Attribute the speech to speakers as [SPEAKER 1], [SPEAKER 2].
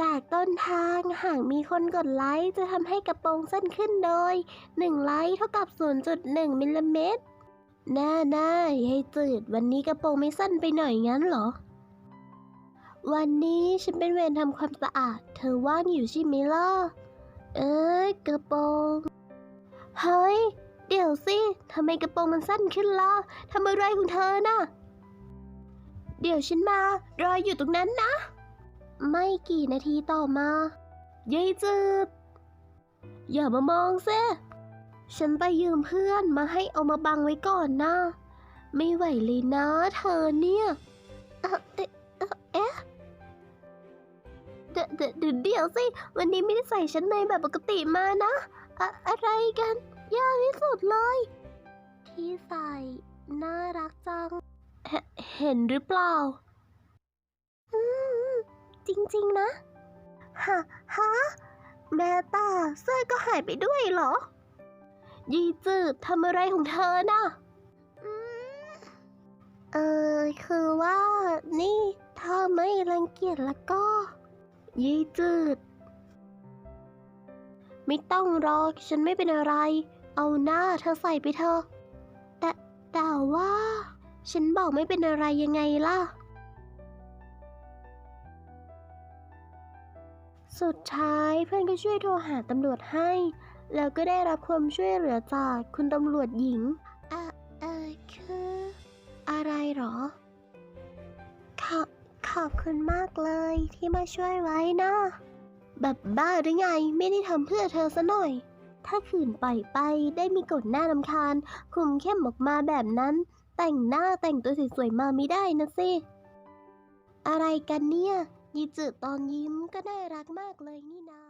[SPEAKER 1] จากต้นทางหากมีคนกดไลค์จะทำให้กระโปรงสั้นขึ้นโดย 1 ไลค์เท่ากับ 0.1มิลลิเมตรแน่ๆยายจืด วันนี้กระโปรงไม่สั้นไปหน่อยงั้นเหรอ วันนี้ฉันเป็นเวรทำความสะอาด เธอว่างอยู่ใช่ไหมล่ะ เอ้ยกระโปรง เฮ้ย เดี๋ยวสิทำไมกระโปรงมันสั้นขึ้นล่ะทำอะไรของเธอน่ะ เดี๋ยวฉันมารออยู่ตรงนั้นนะ ไม่กี่นาทีต่อมายายจืด อย่ามามองเซฉันไปยืมเพื่อนมาให้เอามาบังไว้ก่อนนะ ไม่ไหวเลยนะเธอเนี่ยเออเอ๊ะเอ่อเอ๊เดี๋ยวเดี๋ยวเดี๋ยวเดี๋ยวสิ วันนี้ไม่ได้ใส่ชั้นในแบบปกติมานะอะอะไรกันยากที่สุดเลย ที่ใส่ น่ารักจัง เห็นหรือเปล่า จริงๆนะฮะฮะแม่ตาเสื้อก็หายไปด้วยเหรอ ยีจืดทำอะไรของเธอน่ะอืมเออคือว่านี่ถ้าไม่รังเกียจแล้วก็ ยีจืด ไม่ต้องรอฉันไม่เป็นอะไร เอาหน้าเธอใส่ไปเถอะแต่แต่ว่า ฉันบอกไม่เป็นอะไรยังไงล่ะ สุดท้ายเพื่อนก็ช่วยโทรหาตำรวจให้ แล้วก็ได้รับความช่วยเหลือจากคุณตำรวจหญิงอะเออคือ อะไรหรอ ขอบขอบคุณมากเลยที่มาช่วยไว้นะ แบบบ้าหรือไงไม่ได้ทำเพื่อเธอซะหน่อย ถ้าขืนปล่อยไปได้มีกฎหน้าลำคาญ คุมเข้มออกมาแบบนั้น แต่งหน้าแต่งตัวสวยๆมาไม่ได้นะสิ อะไรกันเนี่ย ยีจือตอนยิ้มก็น่ารักมากเลยนี่นา